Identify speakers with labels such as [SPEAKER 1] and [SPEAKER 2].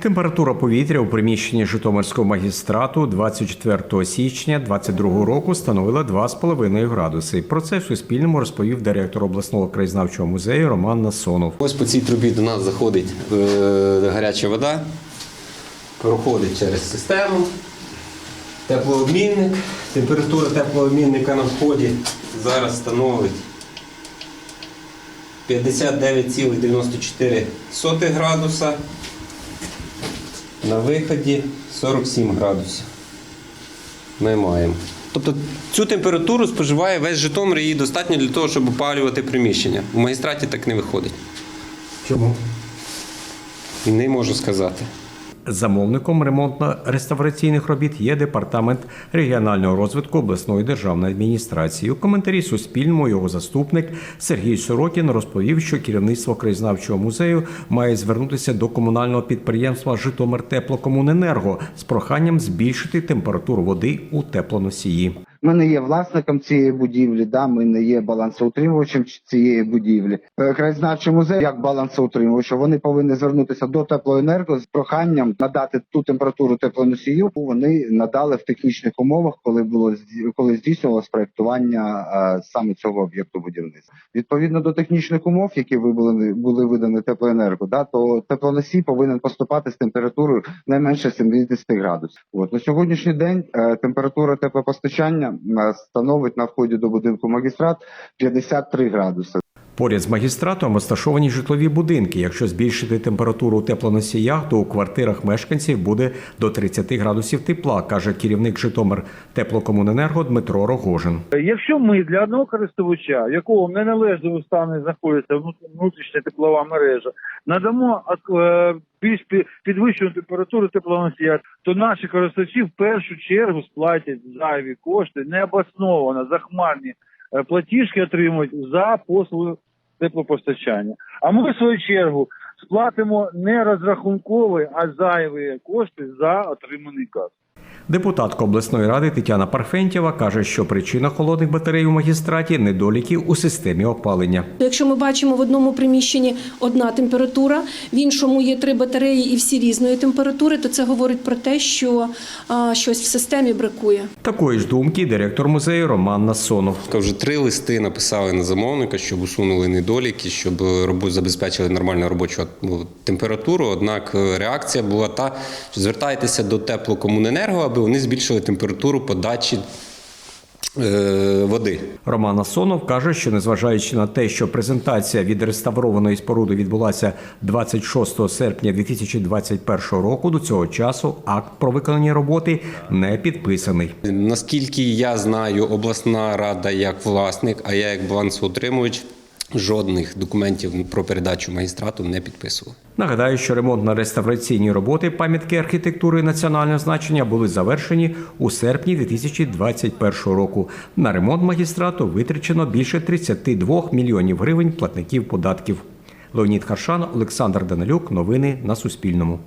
[SPEAKER 1] Температура повітря у приміщенні Житомирського магістрату 24 січня 2022 року становила 2,5 градуси. Про це Суспільному розповів директор обласного краєзнавчого музею Роман Насонов.
[SPEAKER 2] Ось по цій трубі до нас заходить е, гаряча вода, проходить через систему, теплообмінник. Температура теплообмінника на вході зараз становить 59,94 градуса. На виході 47 градусів. Ми маємо. Тобто цю температуру споживає весь Житомир, і її достатньо для того, щоб опалювати приміщення. У магістраті так не виходить.
[SPEAKER 1] Чому?
[SPEAKER 2] Не можу сказати.
[SPEAKER 1] Замовником ремонтно-реставраційних робіт є департамент регіонального розвитку обласної державної адміністрації. У коментарі Суспільному його заступник Сергій Сорокін розповів, що керівництво краєзнавчого музею має звернутися до комунального підприємства Житомир Теплокомуненерго з проханням збільшити температуру води у теплоносії.
[SPEAKER 3] Ми не є власником цієї будівлі, да, ми не є балансоутримувачем цієї будівлі. Е, Краєзнавчий музей, як балансоутримувач, вони повинні звернутися до теплоенерго з проханням надати ту температуру теплоносію. яку Вони надали в технічних умовах, коли було коли здійснювалось проектування е, саме цього об'єкту будівництва. Відповідно до технічних умов, які були, були видані теплоенерго, да, то теплоносій повинен поступати з температурою не менше 70 градусів. От на сьогоднішній день е, температура теплопостачання становить на вході до будинку магістрат 53 градуси.
[SPEAKER 1] Поряд з магістратом розташовані житлові будинки. Якщо збільшити температуру у теплоносіях, то у квартирах мешканців буде до 30 градусів тепла, каже керівник Житомир теплокомуненерго Дмитро Рогожин.
[SPEAKER 4] Якщо ми для одного користувача, якого в неналежному стані знаходиться внут- внутрішня теплова мережа, надамо е, більш пі- підвищену температуру теплоносія, то наші користувачі в першу чергу сплатять зайві кошти необосновано захмарні е, платіжки отримують за послуги теплопостачання. А ми в свою чергу сплатимо не розрахункові, а зайві кошти за отриманий газ.
[SPEAKER 1] Депутатка обласної ради Тетяна Парфентєва каже, що причина холодних батарей у магістраті недоліки у системі опалення.
[SPEAKER 5] Якщо ми бачимо в одному приміщенні одна температура, в іншому є три батареї і всі різної температури, то це говорить про те, що а, щось в системі бракує.
[SPEAKER 1] Такої ж думки директор музею Роман Насонов.
[SPEAKER 2] Вже три листи написали на замовника, щоб усунули недоліки, щоб робо- забезпечили нормальну робочу ну, температуру. Однак е, реакція була та, що звертайтеся до теплокомуненерго, аби вони збільшили температуру подачі е, води.
[SPEAKER 1] Роман Насонов каже, що незважаючи на те, що презентація від реставрованої споруди відбулася 26 серпня 2021 року, до цього часу акт про виконання роботи не підписаний.
[SPEAKER 2] Наскільки я знаю, обласна рада як власник, а я як балансоутримувач жодних документів про передачу магістрату не підписував.
[SPEAKER 1] Нагадаю, що ремонтно-реставраційні роботи пам'ятки архітектури національного значення були завершені у серпні 2021 року. На ремонт магістрату витрачено більше 32 мільйонів гривень платників податків. Леонід Харшан, Олександр Данилюк. Новини на Суспільному.